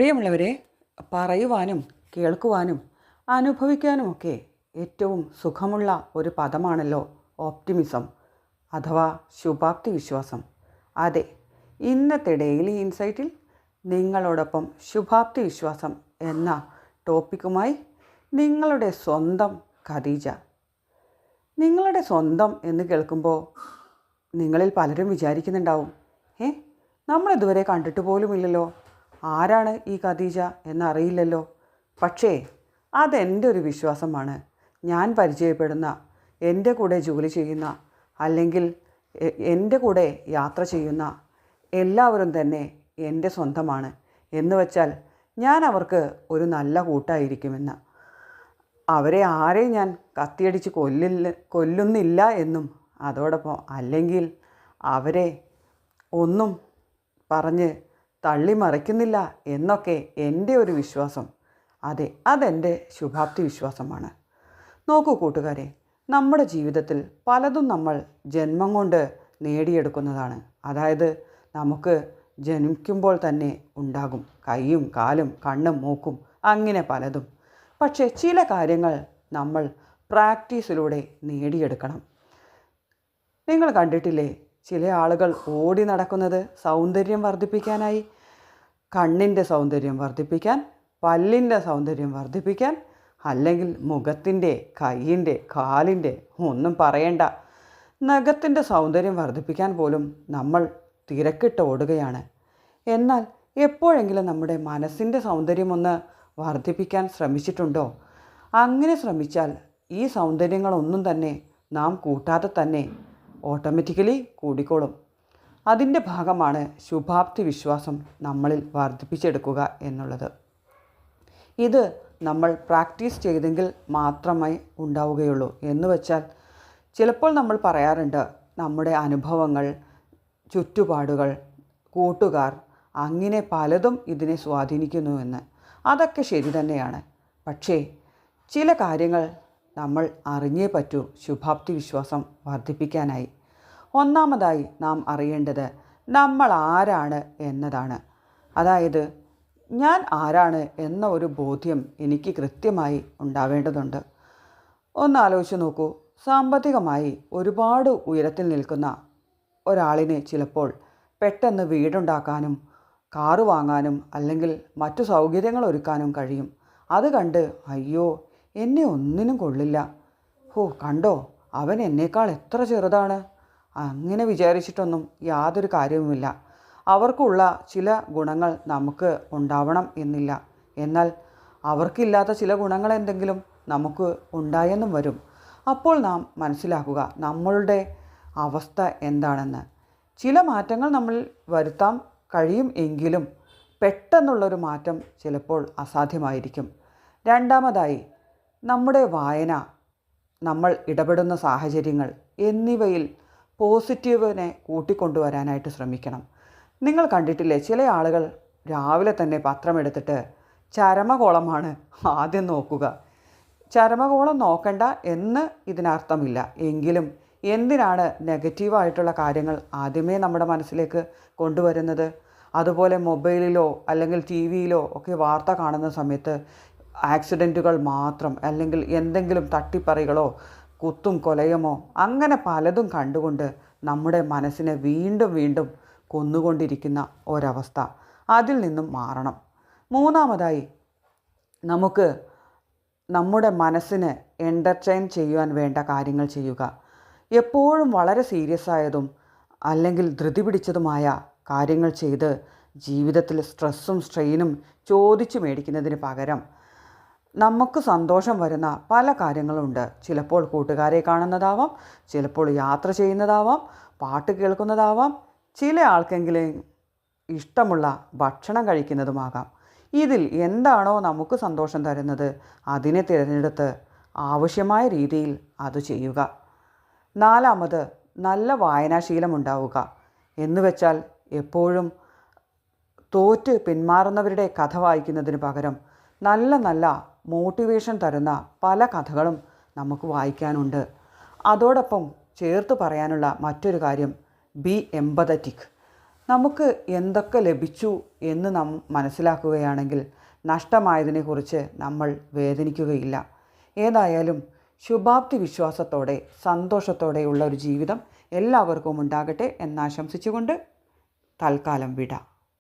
പ്രിയമുള്ളവരെ പറയുവാനും കേൾക്കുവാനും അനുഭവിക്കാനുമൊക്കെ ഏറ്റവും സുഖമുള്ള ഒരു പദമാണല്ലോ ഓപ്റ്റിമിസം അഥവാ ശുഭാപ്തി വിശ്വാസം. അതെ ഇന്നത്തെ ഡെയിലി ഇൻസൈറ്റിൽ നിങ്ങളോടൊപ്പം ശുഭാപ്തി വിശ്വാസം എന്ന ടോപ്പിക്കുമായി നിങ്ങളുടെ സ്വന്തം ഖദീജ. നിങ്ങളുടെ സ്വന്തം എന്ന് കേൾക്കുമ്പോൾ നിങ്ങളിൽ പലരും വിചാരിക്കുന്നുണ്ടാവും ഏ നമ്മളിതുവരെ കണ്ടിട്ട് പോലുമില്ലല്ലോ ആരാണ് ഈ ഖദീജ എന്നറിയില്ലല്ലോ. പക്ഷേ അതെന്റെ ഒരു വിശ്വാസമാണ്. ഞാൻ പരിചയപ്പെടുന്ന എന്റെ കൂടെ ജോലി ചെയ്യുന്ന അല്ലെങ്കിൽ എന്റെ കൂടെ യാത്ര ചെയ്യുന്ന എല്ലാവരും തന്നെ എന്റെ സ്വന്തമാണ്. എന്ന് വച്ചാൽ ഞാൻ അവർക്ക് ഒരു നല്ല കൂട്ടായിരിക്കുമെന്ന്. അവരെ ആരെയും ഞാൻ കത്തിയടിച്ച് കൊല്ലില്ല കൊല്ലുന്നില്ല എന്നും അതോടൊപ്പം അല്ലെങ്കിൽ അവരെ ഒന്നും പറഞ്ഞ് തള്ളി മറിക്കുന്നില്ല എന്നൊക്കെ എന്റെ ഒരു വിശ്വാസം. അതെ അതെന്റെ ശുഭാപ്തി വിശ്വാസമാണ്. നോക്കൂ കൂട്ടുകാരെ നമ്മുടെ ജീവിതത്തിൽ പലതും നമ്മൾ ജന്മം കൊണ്ട് നേടിയെടുക്കുന്നതാണ്. അതായത് നമുക്ക് ജനിക്കുമ്പോൾ തന്നെ ഉണ്ടാകും കൈയും കാലും കണ്ണും മൂക്കും അങ്ങനെ പലതും. പക്ഷേ ചില കാര്യങ്ങൾ നമ്മൾ പ്രാക്ടീസിലൂടെ നേടിയെടുക്കണം. നിങ്ങൾ കണ്ടിട്ടില്ലേ ചില ആളുകൾ ഓടി നടക്കുന്നത് സൗന്ദര്യം വർദ്ധിപ്പിക്കാനായി കണ്ണിന്റെ സൗന്ദര്യം വർദ്ധിപ്പിക്കാൻ പല്ലിന്റെ സൗന്ദര്യം വർദ്ധിപ്പിക്കാൻ അല്ലെങ്കിൽ മുഖത്തിന്റെ കൈയിന്റെ കാലിന്റെ ഒന്നും പറയണ്ട. നഖത്തിന്റെ സൗന്ദര്യം വർദ്ധിപ്പിക്കാൻ പോലും നമ്മൾ തിരക്കിട്ട് ഓടുകയാണ്. എന്നാൽ എപ്പോഴെങ്കിലും നമ്മുടെ മനസ്സിന്റെ സൗന്ദര്യം ഒന്ന് വർദ്ധിപ്പിക്കാൻ ശ്രമിച്ചിട്ടുണ്ടോ? അങ്ങനെ ശ്രമിച്ചാൽ ഈ സൗന്ദര്യങ്ങളൊന്നും തന്നെ നാം കൂട്ടാതെ തന്നെ ഓട്ടോമാറ്റിക്കലി കൂടിക്കോളും. അതിന്റെ ഭാഗമാണ് ശുഭാപ്തി വിശ്വാസം നമ്മളിൽ വർദ്ധിപ്പിച്ചെടുക്കുക എന്നുള്ളത്. ഇത് നമ്മൾ പ്രാക്ടീസ് ചെയ്തെങ്കിൽ മാത്രമേ ഉണ്ടാവുകയുള്ളൂ. എന്ന് വെച്ചാൽ ചിലപ്പോൾ നമ്മൾ പറയാറുണ്ട് നമ്മുടെ അനുഭവങ്ങൾ ചുറ്റുപാടുകൾ കൂട്ടുകാർ അങ്ങനെ പലതും ഇതിനെ സ്വാധീനിക്കുന്നുവെന്ന് അതൊക്കെ ശരി തന്നെയാണ്. പക്ഷേ ചില കാര്യങ്ങൾ നമ്മൾ അറിഞ്ഞേ പറ്റൂ ശുഭാപ്തി വിശ്വാസം വർദ്ധിപ്പിക്കാനായി. ഒന്നാമതായി നാം അറിയേണ്ടത് നമ്മൾ ആരാണ് എന്നതാണ്. അതായത് ഞാൻ ആരാണ് എന്ന ഒരു ബോധ്യം എനിക്ക് കൃത്യമായി ഉണ്ടാവേണ്ടതുണ്ട്. ഒന്ന് ആലോചിച്ച് നോക്കൂ. സാമ്പത്തികമായി ഒരുപാട് ഉയരത്തിൽ നിൽക്കുന്ന ഒരാളിനെ ചിലപ്പോൾ പെട്ടെന്ന് വീടുണ്ടാക്കാനും കാറ് വാങ്ങാനും അല്ലെങ്കിൽ മറ്റു സൗകര്യങ്ങൾ ഒരുക്കാനും കഴിയും. അത് കണ്ട് അയ്യോ എന്നെ ഒന്നിനും കൊള്ളില്ല. ഹോ കണ്ടോ? അവൻ എന്നേക്കാൾ എത്ര ചെറുതാണ്? അങ്ങനെ വിചാരിച്ചിട്ടൊന്നും യാതൊരു കാര്യവുമില്ല. അവർക്കുള്ള ചില ഗുണങ്ങൾ നമുക്ക് ഉണ്ടാവണം എന്നില്ല. എന്നാൽ അവർക്കില്ലാത്ത ചില ഗുണങ്ങൾ എന്തെങ്കിലും നമുക്ക് ഉണ്ടായെന്നും വരും. അപ്പോൾ നാം മനസ്സിലാക്കുക നമ്മളുടെ അവസ്ഥ എന്താണെന്ന്. ചില മാറ്റങ്ങൾ നമ്മൾ വരുത്താൻ കഴിയും എങ്കിലും പെട്ടെന്നുള്ളൊരു മാറ്റം ചിലപ്പോൾ അസാധ്യമായിരിക്കും. രണ്ടാമതായി നമ്മുടെ വായന നമ്മൾ ഇടപെടുന്ന സാഹചര്യങ്ങൾ എന്നിവയിൽ പോസിറ്റീവിനെ കൂട്ടിക്കൊണ്ടുവരാനായിട്ട് ശ്രമിക്കണം. നിങ്ങൾ കണ്ടിട്ടില്ലേ ചില ആളുകൾ രാവിലെ തന്നെ പത്രമെടുത്തിട്ട് ചരമകോളമാണ് ആദ്യം നോക്കുക. ചരമകോളം നോക്കണ്ട എന്ന് ഇതിനർത്ഥമില്ല. എങ്കിലും എന്തിനാണ് നെഗറ്റീവായിട്ടുള്ള കാര്യങ്ങൾ ആദ്യമേ നമ്മുടെ മനസ്സിലേക്ക് കൊണ്ടുവരുന്നത്? അതുപോലെ മൊബൈലിലോ അല്ലെങ്കിൽ ടി വിയിലോ ഒക്കെ വാർത്ത കാണുന്ന സമയത്ത് ആക്സിഡന്റുകൾ മാത്രം അല്ലെങ്കിൽ എന്തെങ്കിലും തട്ടിപ്പറികളോ കുത്തും കൊലയുമോ? അങ്ങനെ പലതും കണ്ടുകൊണ്ട് നമ്മുടെ മനസ്സിനെ വീണ്ടും വീണ്ടും കൊന്നുകൊണ്ടിരിക്കുന്ന ഒരവസ്ഥ അതിൽ നിന്നും മാറണം. മൂന്നാമതായി നമുക്ക് നമ്മുടെ മനസ്സിന് എന്റർടൈൻ ചെയ്യുവാൻ വേണ്ട കാര്യങ്ങൾ ചെയ്യുക. എപ്പോഴും വളരെ സീരിയസ് ആയതും അല്ലെങ്കിൽ ധൃതി പിടിച്ചതുമായ കാര്യങ്ങൾ ചെയ്ത് ജീവിതത്തിൽ സ്ട്രെസ്സും സ്ട്രെയിനും ചോദിച്ചു മേടിക്കുന്നതിന് പകരം നമുക്ക് സന്തോഷം വരുന്ന പല കാര്യങ്ങളുണ്ട്. ചിലപ്പോൾ കൂട്ടുകാരെ കാണുന്നതാവാം ചിലപ്പോൾ യാത്ര ചെയ്യുന്നതാവാം പാട്ട് കേൾക്കുന്നതാവാം ചില ആൾക്കെങ്കിലും ഇഷ്ടമുള്ള ഭക്ഷണം കഴിക്കുന്നതുമാകാം. ഇതിൽ എന്താണോ നമുക്ക് സന്തോഷം തരുന്നത് അതിനെ തിരഞ്ഞെടുത്ത് ആവശ്യമായ രീതിയിൽ അത് ചെയ്യുക. നാലാമത് നല്ല വായനാശീലം ഉണ്ടാവുക എന്ന് വെച്ചാൽ എപ്പോഴും തോറ്റ് പിന്മാറുന്നവരുടെ കഥ വായിക്കുന്നതിന് പകരം നല്ല നല്ല മോട്ടിവേഷൻ തരുന്ന പല കഥകളും നമുക്ക് വായിക്കാനുണ്ട്. അതോടൊപ്പം ചേർത്ത് പറയാനുള്ള മറ്റൊരു കാര്യം ബി എമ്പതറ്റിക് നമുക്ക് എന്തൊക്കെ ലഭിച്ചു എന്ന് നാം മനസ്സിലാക്കുകയാണെങ്കിൽ നഷ്ടമായതിനെക്കുറിച്ച് നമ്മൾ വേദനിക്കുകയില്ല. ഏതായാലും ശുഭാപ്തി വിശ്വാസത്തോടെ സന്തോഷത്തോടെയുള്ള ഒരു ജീവിതം എല്ലാവർക്കും ഉണ്ടാകട്ടെ എന്നാശംസിച്ചുകൊണ്ട് തൽക്കാലം വിട.